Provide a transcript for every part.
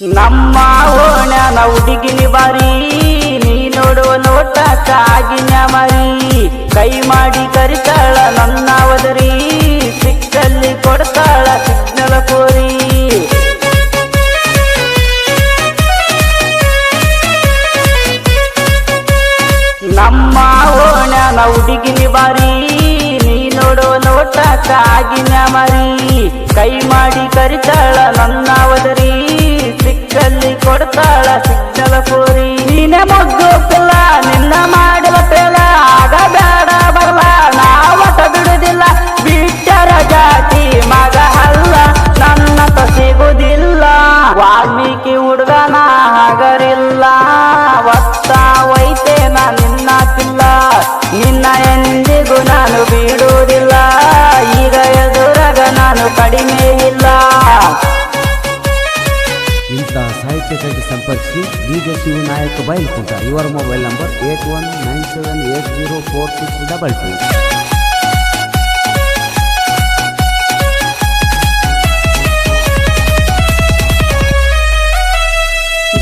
ನಮ್ಮ ಓಣ್ಯಾನ ಹುಡುಗಿನಿ ಬಾರಿ, ನೀ ನೋಡುವ ನೋಟ ಕಾಗಿನ ಮರಿ ಕೈ ಮಾಡಿ ಕರಿತಾಳ ನನ್ನ ಒದರಿ, ಸಿಕ್ಕಲ್ಲಿ ಕೊಡ್ತಾಳ ಸಿಗ್ನಲ ಕೋರಿ. ನಮ್ಮ ಓಣ್ಯಾನ ಹುಡುಗಿನಿ ಬಾರಿ, ನೀ ನೋಡುವ ನೋಟ ಕಾಗಿನ ಮರಿ ಕೈ ಮಾಡಿ ಕರಿತಾಳ ನನ್ನ ಒದರಿ ಸಿಕ್ಕಲ್ಲಿ ಕೊಡ್ತಾಳ ಸಿಗ್ನಲ ಕೋರಿ ನೀನೆ ಮೊಗ್ಗು ಪಿಲ್ಲ ನಿನ್ನ ಮಾಡಿದ ಇಂತಹ ಸಾಹಿತ್ಯಕ್ಕಾಗಿ ಸಂಪರ್ಕಿಸಿ ಡಿಜೆ ಶಿವನಾಯಕ ಬೈಲ್ಕುಂಟ ಇವರ mobile number eight one nine seven eight zero four six double two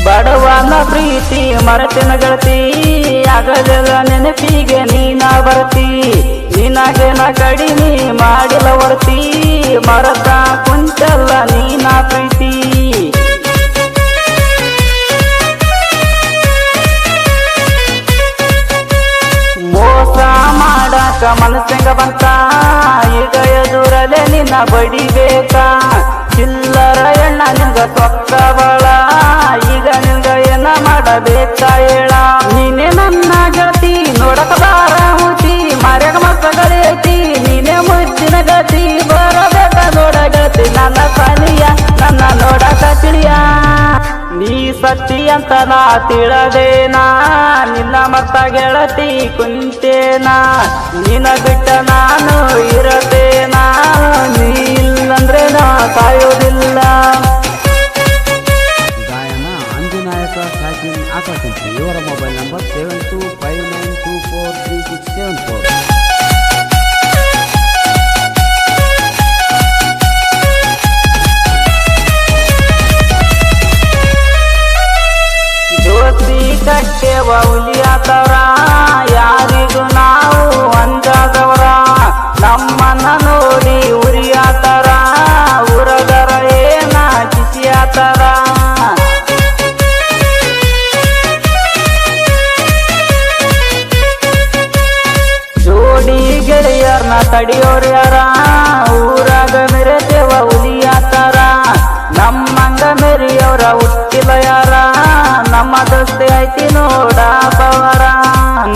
ಬಡವನ ಪ್ರೀತಿ ಮರತಿನ ಗೆಳತಿ ಆಗಲಿಲ್ಲ ನೆನಪಿಗೆ ನೀನ ಬರ್ತಿ ನಿನಗೆ ನ ಕಡಿಮೆ ಮಾಡಿಲ್ಲ ವರ್ತಿ ಮರತ ಎದುರಲೆ ನಿನ್ನ ಬಡಿಬೇಕಾ ಚಿಲ್ಲರ ಎಣ್ಣ ನಿಂಗ ತೊಕ್ಕವಳ. ಈಗ ನಿಂಗ ಏನ ಮಾಡಬೇಕಾ ಹೇಳ? ನೀನೆ ನನ್ನ ಗತಿ, ನೋಡಕ ಬಾರ ಮೂತಿ ಮರ್ಯಾಗ ಮಕ್ಕಳೈತಿ. ನೀನೆ ಮುಚ್ಚಿನ ಗತಿ, ಬರಬೇಕ ನೋಡ ಗೆಳತಿ ನನ್ನ ಕಲಿಯ ನನ್ನ ನೋಡಕ ತಿಳಿಯ. ನೀ ಸತ್ತಿ ಅಂತ ನಾ ತಿಳದೇನಾ? ಮತ್ತ ಗೆಳತಿ ಕುಂತೇನಾ? ನಿನ್ನ ಬಿಟ್ಟ ನಾನು ಇರತೇನಾ? ನೀ ಇಲ್ಲಂದ್ರೆ ನಾ ಕಾಯೋದಿಲ್ಲ ಗಾಯನ ಅಂಜನಾಯಕ ಸಾಕಿನ್ ಆಕಾಶಂತಿ ಇವರ mobile number seven two five nine two four three six seven four. Jyoti ಕಟ್ಟೆವ ಹುಲಿಯಾದವರ ಯಾರಿಗೂ ನಾವು ಅಂಜಾದವರ? ನಮ್ಮನ್ನ ನೋಡಿ ಉರಿಯಾತರ? ಉರಗರ ಏನ ಕಿಸಿಯಾತರ? ಜೋಡಿ ಗೆಳೆಯರ್ನ ತಡಿಯೋರ್ ದೋಸ್ತಿ ಐತಿ ನೋಡ ಪವರ.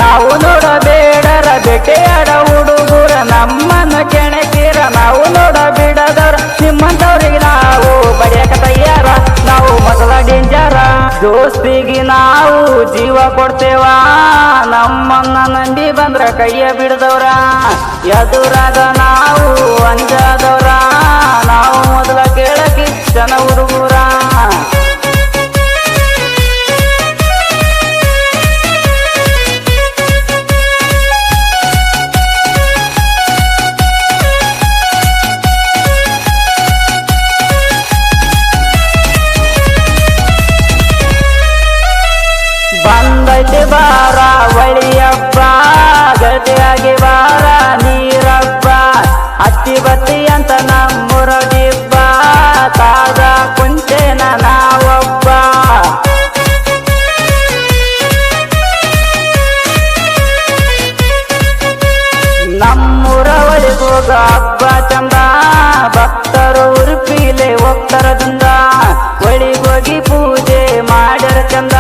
ನಾವು ನೋಡಬೇಡರ ಬೆಟೆಯಾಡ ಹುಡುಗರ, ನಮ್ಮನ್ನ ಕೆಣಕಿರ ನಾವು ನೋಡ ಬಿಡದವ್ರ ನಿಮ್ಮಂತವ್ರಿಗೆ ನಾವು ಬಡಿಯಕ ತಯ್ಯಾರ ನಾವು ಮೊದಲ ಡೇಂಜರ ದೋಸ್ತಿಗೆ ನಾವು ಜೀವ ಕೊಡ್ತೇವ. ನಮ್ಮನ್ನ ನಂಬಿ ಬಂದ್ರ ಕೈಯ ಬಿಡದವ್ರ. ಎದುರಾಗ ನಾವು ಅಂಜಾದವ್ರ. ನಾವು ಮೊದಲ ಕೇಳಕ್ಕೆ ಜನ ಹುಡುಗರ. ಒಳಗೋಗ ಹಬ್ಬ ಚಂದ ಭಕ್ತರು ಉರುಪಿಲೆ ಹೋಗ್ತಾರದಿಂದ ಒಳಿಗೋಗಿ ಪೂಜೆ ಮಾಡ್ಯಾರ ಚಂದ.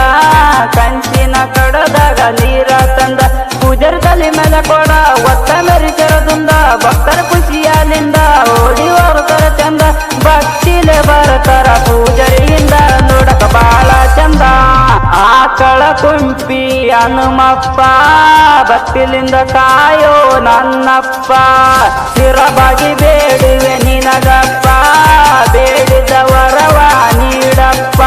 ಕಂಚಿನ ಕಡದಾಗ ನೀರ ತಂದ ಪೂಜರ ತಲೆ ಮೇಲೆ ಕೊಡ, ಒತ್ತ ಮೆರಿಚರದಿಂದ ಭಕ್ತರ ಹನುಮಪ್ಪ ಬತ್ತಿಲಿಂದ ಕಾಯೋ ನನ್ನಪ್ಪ. ಸ್ಥಿರವಾಗಿ ಬೇಡುವೆ ನಿನಗಪ್ಪ ಬೇಡಿದ ವರವ ನೀಡಪ್ಪ.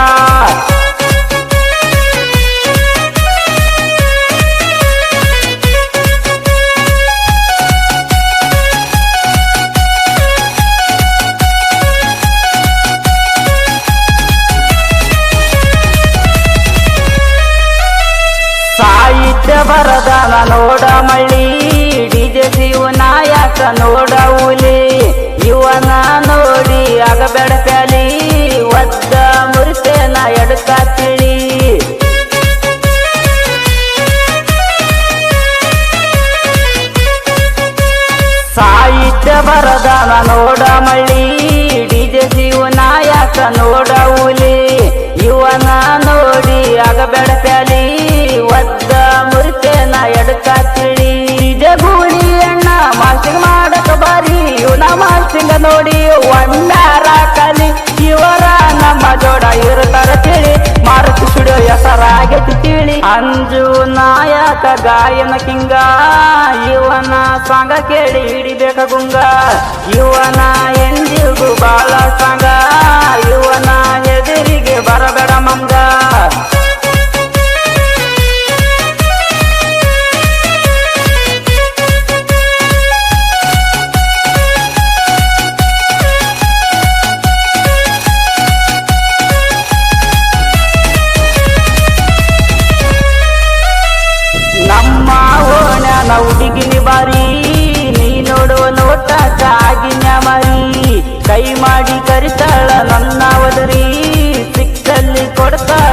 ನೋಡ ಹುಲಿ ಇವನ ನೋಡಿ ಆಗಬೇಡ ಪ್ಯಾಲಿ ಒದ್ದ ಮುರಿತೇನ ಎಡಕ ತಿಳಿ. ಸಾಹಿತ್ಯ ಬರದಾನ ನೋಡ ಮಳ್ಳಿ ಗಾಯನ ಕಿಂಗ, ಇವನ ಸಾಂಗ ಕೇಳಿ ಹಿಡಿಬೇಕ ಗುಂಗ. ಇವನ ಎಂದಿಗೂ ಬಾಳ ಸಾಂಗ, ಇವನ ಎದುರಿಗೆ ಬರಬೇಡ ಮಂಗ. ಮಾಡಿ ಕರಿತಾಳ ನನ್ನ ಒದರಿ ಸಿಕ್ಕಲ್ಲಿ ಕೊಡ್ತಾಳ.